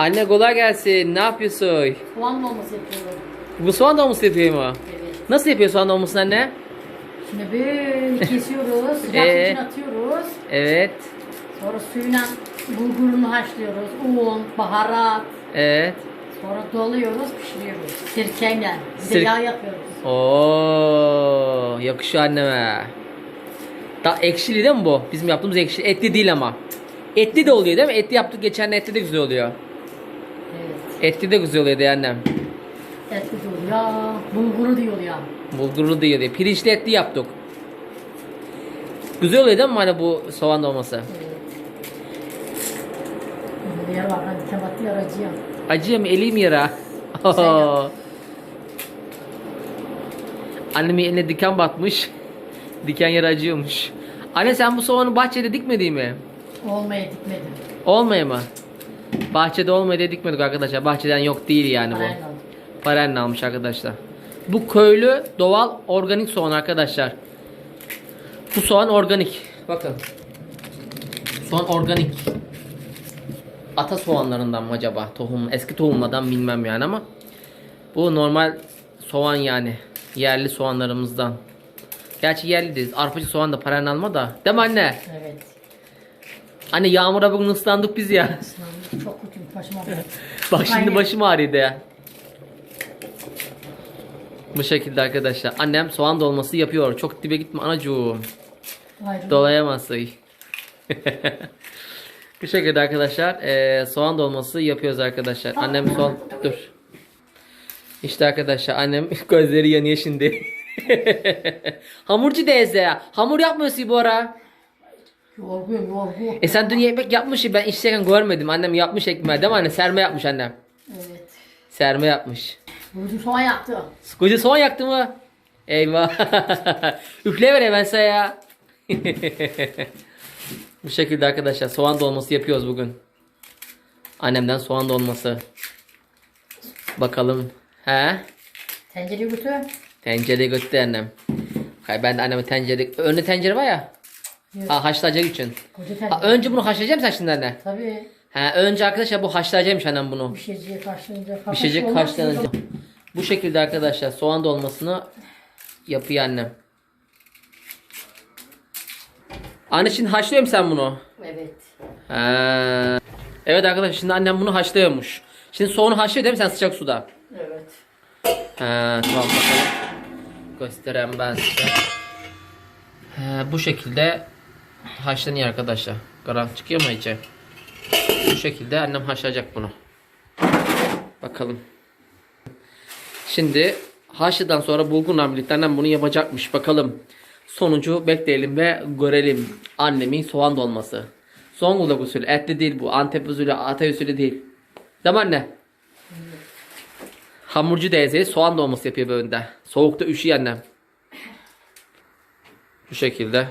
Anne kolay gelsin. Ne yapıyorsun? Soğan dolması yapıyorum. Bu soğan dolması yapıyor mu? Evet. Nasıl yapıyor soğan dolmasını anne? Şimdi böyle kesiyoruz. Sıcak Ee? için atıyoruz. Evet. Sonra suyla bulgurunu haşlıyoruz. Un, baharat. Evet. Sonra doluyoruz, pişiriyoruz. Sirkeyle. Sir- yağ yapıyoruz. Oo, yakışıyor anneme. Da ekşili değil mi bu? Bizim yaptığımız ekşi. Etli değil ama. Etli de oluyor değil mi? Etli yaptık geçen etli de güzel oluyor. Etli de güzel oluyor diye annem. Etli diyor ya. Bulguru diyor ya. Bulgurlu diyor diye. Pirinçli etli yaptık. Güzel oluyor değil mi hani bu soğan dolması? Evet. Yer var. Hani kematlı yer acıyor. Acıyor mu? Elim yara. Annemin eline diken batmış. Diken yeri acıyormuş. Anne sen bu soğanı bahçede dikmedin mi? Olmaya dikmedim. Olmaya mı? Bahçede olmaya diye dikmedik arkadaşlar. Bahçeden yok değil yani bu. Aynen. Parenle almış arkadaşlar. Bu köylü doğal organik soğan arkadaşlar. Bu soğan organik. Bakın. Soğan organik. Ata soğanlarından mı acaba? Tohum, eski tohumlardan bilmem yani ama bu normal soğan yani. Yerli soğanlarımızdan. Gerçi yerli değil. Arpacık soğan da paranı alma da. Değil mi anne? Evet. Anne yağmura bugün ıslandık biz ya. Sınavım çok kötü başıma bırak. Bak şimdi Aynen. başım ağrıyordu ya. Bu şekilde arkadaşlar. Annem soğan dolması yapıyor. Çok dibe gitme anacığım. Ayrı. Dolayamazsın. Bu şekilde arkadaşlar eee, soğan dolması yapıyoruz arkadaşlar. Annem soğan... Dur. İşte arkadaşlar annem gözleri yanıyor şimdi. Hamurcu teyze. Hamur yapmıyorsun bu ara. Yorgun yorgun. E sen dün yemek yapmışsın ben işlerken görmedim. Annem yapmış ekmeği değil mi anne? Serme yapmış annem. Evet. Serme yapmış. Bugün soğan yaptı. Koca soğan yaktı mı? Eyvah. Üfle ver ben sana ya. Bu şekilde arkadaşlar soğan dolması yapıyoruz bugün. Annemden soğan dolması. Bakalım. He? Tencereyi götür. Tencereye götürdü annem. Hay ben de anneme tencere... Önde tencere var ya. Evet. Ha haşlayacak için. Ha, önce bunu haşlayacağım sen şimdi anne. Tabii. Ha, önce arkadaşlar bu haşlayacakmış annem bunu. Pişireceği karşılanacak. Pişecek haşlanınca. Bu şekilde arkadaşlar soğan dolmasını yapıyor annem. Anne şimdi haşlıyor musun sen bunu? Evet. Ha. Evet arkadaşlar şimdi annem bunu haşlıyormuş. Şimdi soğanı haşlıyor değil mi sen sıcak suda? Evet. Ha, tamam bakalım. Göstereyim ben size. Ha, bu şekilde haşlanıyor arkadaşlar. Garan çıkıyor mu içe? Bu şekilde annem haşlayacak bunu. Bakalım. Şimdi haşlıdan sonra bulgurla birlikte annem bunu yapacakmış. Bakalım. Sonucu bekleyelim ve görelim. Annemin soğan dolması. Zonguldak usulü. Etli değil bu. Antep usulü, Atay usulü değil. Değil mi anne? Hamurcu teyze soğan dolması yapıyor böyle. Soğukta üşüyor annem. Bu şekilde.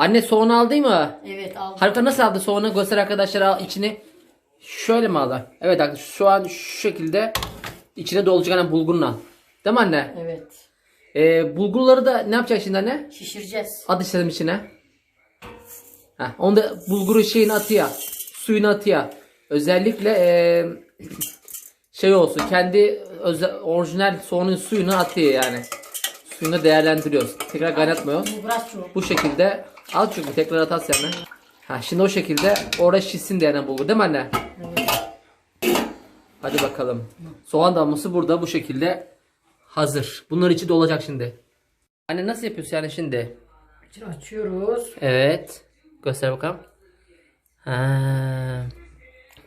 Anne soğanı aldı mı? Evet aldım. Harika nasıl aldı soğanı göster arkadaşlara içini. Şöyle mi aldı? Evet arkadaşlar şu an şu şekilde içine dolacak anne bulgurla. Değil mi anne? Evet. Ee, bulgurları da ne yapacak şimdi anne? Şişireceğiz. At istedim içine. Heh, onu da bulguru şeyini atıyor. Suyunu atıyor. Özellikle ee, şey olsun kendi özel, orijinal soğanın suyunu atıyor yani. Suyunu değerlendiriyoruz. Tekrar kaynatmıyor. Bu şekilde al çünkü tekrar atarsan anne. Ha şimdi o şekilde orada şişsin diye anne bulgur değil mi anne? Hadi bakalım. Soğan damlası burada bu şekilde hazır. Bunlar içi dolacak şimdi. Anne nasıl yapıyorsun yani şimdi? İçini açıyoruz. Evet. Göster bakalım. Ha.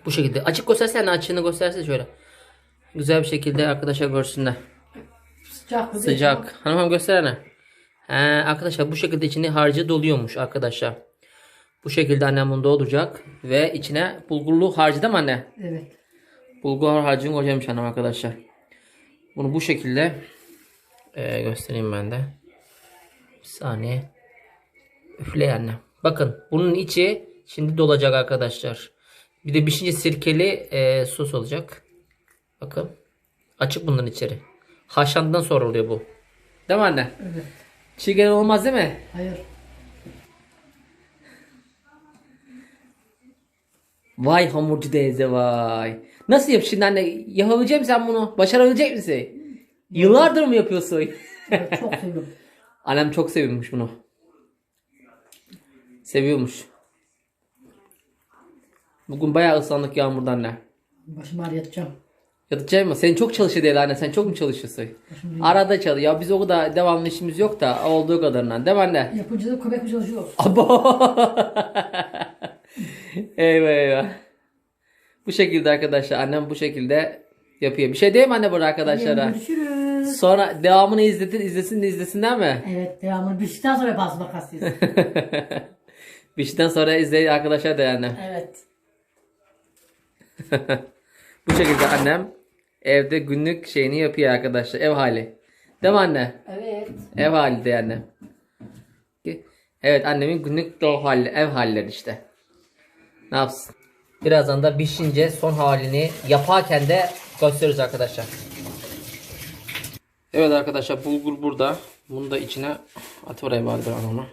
Bu şekilde. Açık göstersene açığını göstersene şöyle. Güzel bir şekilde arkadaşlar görsünler. Sıcak mı? Sıcak. Hanım hanım gösterene. He, arkadaşlar bu şekilde içine harcı doluyormuş arkadaşlar. Bu şekilde annem bunu dolduracak. Ve içine bulgurlu harcı değil mi anne? Evet. Bulgur harcını koyacakmış annem arkadaşlar. Bunu bu şekilde e, göstereyim ben de. Bir saniye. Üfle anne. Bakın bunun içi şimdi dolacak arkadaşlar. Bir de pişince sirkeli e, sos olacak. Bakın. Açık bunların içeri. Haşlandıktan sonra oluyor bu. Değil mi anne? Evet. Çiğ gelen olmaz değil mi? Hayır. Vay hamurcu teyze vay. Nasıl yap şimdi anne? Yapabilecek misin sen bunu? Başarabilecek misin? Yıllardır mı yapıyorsun? Evet, çok seviyorum. Annem çok seviyormuş bunu. Seviyormuş. Bugün bayağı ıslandık yağmurdan anne. Başım ağrı yatacağım. Yatacak mı? Senin çok çalışıyor değil anne. Sen çok mu çalışıyorsun? Başım Arada çalıyor. Ya biz o kadar devamlı işimiz yok da olduğu kadarından. Değil mi anne? Yapınca da köpek mi çalışıyor? Abo. eyvah eyvah. Bu şekilde arkadaşlar. Annem bu şekilde yapıyor. Bir şey değil mi anne burada arkadaşlara? Görüşürüz. Sonra devamını izletin, izlesin de izlesinler mi? Evet devamlı piştikten sonra yaparsın bakarsınız. Bir şeyden sonra izleyin arkadaşlar da annem. evet. Bu şekilde annem evde günlük şeyini yapıyor arkadaşlar. Ev hali. Değil mi anne? Evet. Ev hali de anne. Evet annemin günlük o hali, ev halleri işte. Ne yapsın? Birazdan da pişince son halini yaparken de gösteririz arkadaşlar. Evet arkadaşlar bulgur burada. Bunu da içine at oraya bari ben onu.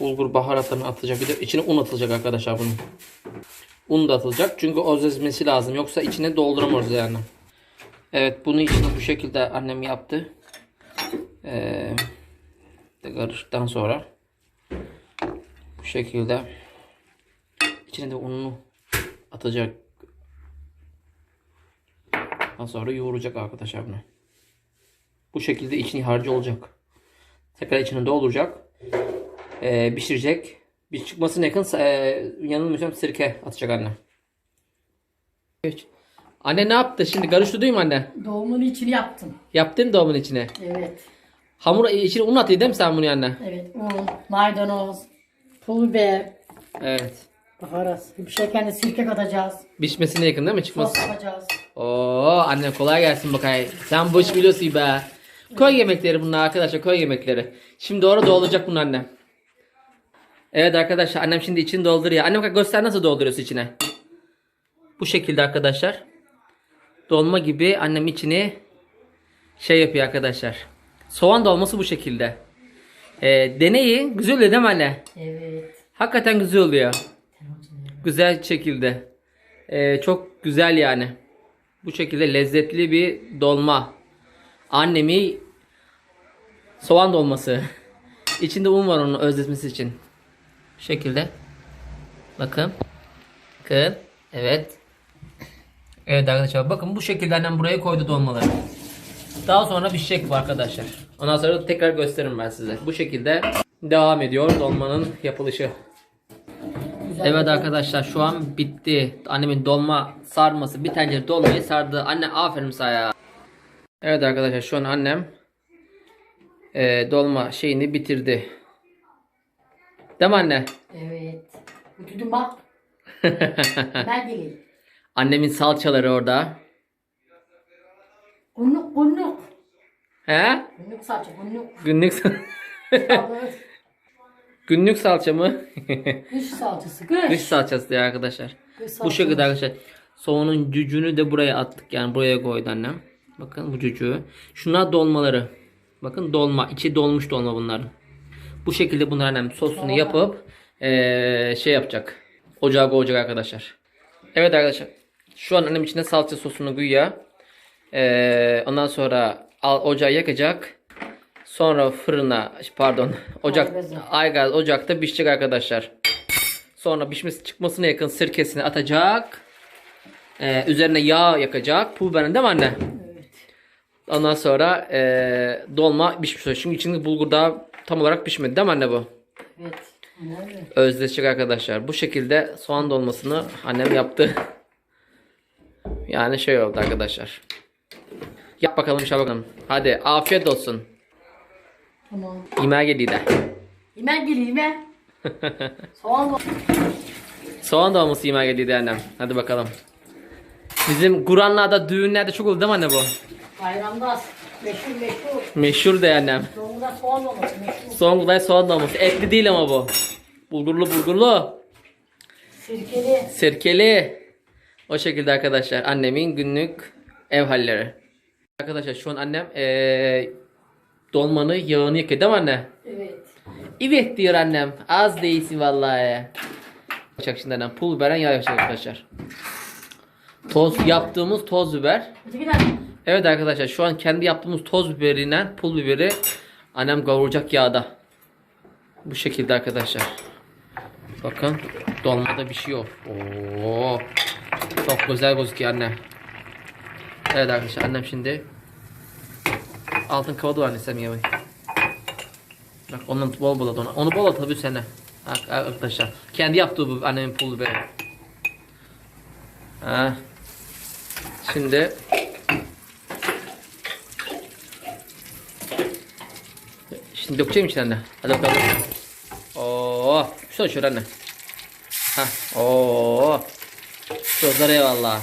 Bulgur baharatlarını atacak. Bir de içine un atılacak arkadaşlar bunun. Un da atılacak. Çünkü özleşmesi lazım. Yoksa içine dolduramıyoruz yani. Evet bunu içine bu şekilde annem yaptı. Ee, karıştıktan sonra bu şekilde içine de ununu atacak. Daha sonra yoğuracak arkadaşlar bunu. Bu şekilde içini harcı olacak. Tekrar içine dolduracak. Ee, pişirecek. Bir çıkmasına yakın e, yanılmıyorsam sirke atacak anne. Anne ne yaptı? Şimdi karıştı değil mi anne? Doğumun içini yaptım. Yaptın doğumun içine. Evet. Hamur içine un atıyor değil mi sen bunu anne? Evet. Un, maydanoz, pul biber, Evet. baharat. Bir şeyken de sirke katacağız. Pişmesine yakın değil mi? Sos Çıkması. yapacağız. Oo anne kolay gelsin bakayım. Sen bu iş biliyorsun be. Köy yemekleri bunlar arkadaşlar köy yemekleri. Şimdi orada dolduracak bunu annem. Evet arkadaşlar annem şimdi içini dolduruyor. Annem bak göster nasıl dolduruyorsun içine. Bu şekilde arkadaşlar. Dolma gibi annem içini şey yapıyor arkadaşlar. Soğan dolması bu şekilde. Ee, deneyin. Güzel oluyor değil mi anne? Evet. Hakikaten güzel oluyor. Güzel şekilde. Ee, çok güzel yani. Bu şekilde lezzetli bir dolma. Annemi soğan dolması. İçinde un var onun özletmesi için. Bu şekilde. Bakın. Bakın. Evet. Evet arkadaşlar bakın bu şekilde annem buraya koydu dolmaları. Daha sonra pişecek bu arkadaşlar. Ondan sonra tekrar gösteririm ben size. Bu şekilde devam ediyor dolmanın yapılışı. Güzel. Evet arkadaşlar şu an bitti. Annemin dolma sarması bir tencere dolmayı sardı. Anne aferin sana. Evet arkadaşlar şu an annem e, dolma şeyini bitirdi. Değil mi anne? Evet. Ütüdüm bak. ben geleyim. Annemin salçaları orada. Kunluk kunluk. He? Kunluk salça. Günlük sal- Evet. günlük salça mı? Kış salçası kış. Kış salçası diye arkadaşlar. Kış Bu şekilde arkadaşlar. Soğanın cücüğünü de buraya attık. Yani buraya koydu annem. Bakın bu cücüğü. Şunlar dolmaları. Bakın dolma. içi dolmuş dolma bunların. Bu şekilde bunlar annem sosunu yapıp eee, şey yapacak. Ocağa koyacak arkadaşlar. Evet arkadaşlar. Şu an annem içine salça sosunu koyuyor. Eee, ondan sonra al, ocağı yakacak. Sonra fırına pardon ocak aygaz ocakta pişecek arkadaşlar. Sonra pişmesi çıkmasına yakın sirkesini atacak. Ee, üzerine yağ yakacak. Pul biberini değil mi anne? Evet. Ondan sonra ee, dolma pişmiş oluyor. Çünkü içinde bulgur daha tam olarak pişmedi değil mi anne bu? Evet. Özleşecek arkadaşlar. Bu şekilde soğan dolmasını annem yaptı. Yani şey oldu arkadaşlar. Yap bakalım şey bakalım. Hadi afiyet olsun. Tamam. Geliyor de. Geleyim ben. Soğan da. Soğan dolması yemeğe geliyor de annem. Hadi bakalım. Bizim Kur'anlarda düğünlerde çok oldu değil mi anne bu? Bayramda meşhur meşhur. Meşhur de annem. Doğumda soğan olması meşhur. Son soğan dolması. Etli değil ama bu. Bulgurlu bulgurlu. Sirkeli. Sirkeli. O şekilde arkadaşlar. Annemin günlük ev halleri. Arkadaşlar şu an annem eee dolmanı yağını yakıyor değil mi anne? Evet. Evet diyor annem. Az değilsin vallahi. yakacak şimdi annem. Pul biberen yağ arkadaşlar. Toz yaptığımız toz biber. Evet arkadaşlar şu an kendi yaptığımız toz biberiyle pul biberi annem kavuracak yağda. Bu şekilde arkadaşlar. Bakın dolmada bir şey yok. Oo. Çok güzel gözüküyor anne. Evet arkadaşlar annem şimdi altın kavada var annesem yemeği. Bak onun bol bol at. Onu bol tabii sene. Arkadaşlar. Kendi yaptığı bu annemin pul biberi. Ha. Şimdi Şimdi dökeceğim içine anne. Hadi bakalım. Oo, şöyle şöyle anne. Ha, oo. Sözler eyvallah.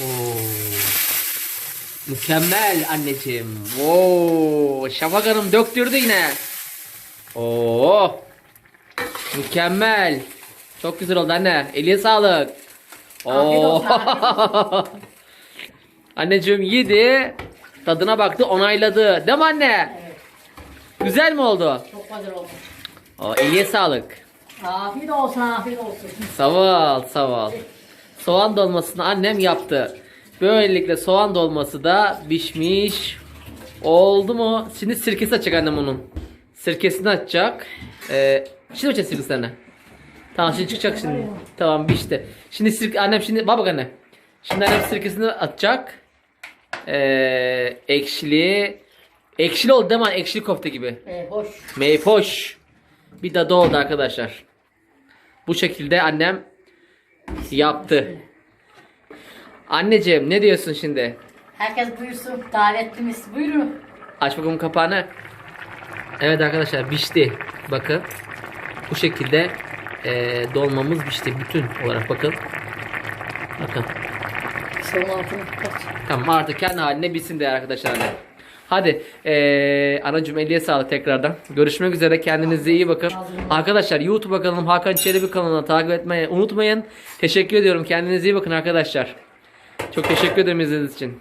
Oo. Mükemmel anneciğim. Oo, Şafak Hanım döktürdü yine. Oo. Mükemmel. Çok güzel oldu anne. Eline sağlık. Oo. Anneciğim yedi. Tadına baktı, onayladı. Değil mi anne? evet, Güzel mi oldu? çok güzel olmuş. O eline sağlık. Afiyet olsun, afiyet olsun. Sağ ol, sağ ol. Soğan dolmasını annem yaptı. Böylelikle soğan dolması da pişmiş. Oldu mu? Şimdi sirkesi açacak annem onun. Sirkesini açacak. Ee, şimdi açacak sirkesini. Tamam şimdi çıkacak şimdi. Tamam pişti. Şimdi sirke, annem şimdi bak bak anne. Şimdi annem sirkesini atacak. Ee, ekşili. Ekşili oldu değil mi? Ekşili kofte gibi. Hoş. Meypoş. Bir dadı oldu arkadaşlar. Bu şekilde annem yaptı. Anneciğim ne diyorsun şimdi? Herkes buyursun, davetlimiz. Buyurun. Aç bakalım kapağını. Evet arkadaşlar pişti. Bakın. Bu şekilde eee, dolmamız pişti. Bütün olarak bakın. Bakın. Son altını kapat. Tamam artık kendi haline bilsin de arkadaşlar. Hadi eee anacığım elliye sağlık tekrardan. Görüşmek üzere kendinize iyi bakın. Arkadaşlar YouTube kanalım Hakan Çelebi kanalına takip etmeyi unutmayın. Teşekkür ediyorum kendinize iyi bakın arkadaşlar. Çok teşekkür ederim izlediğiniz için.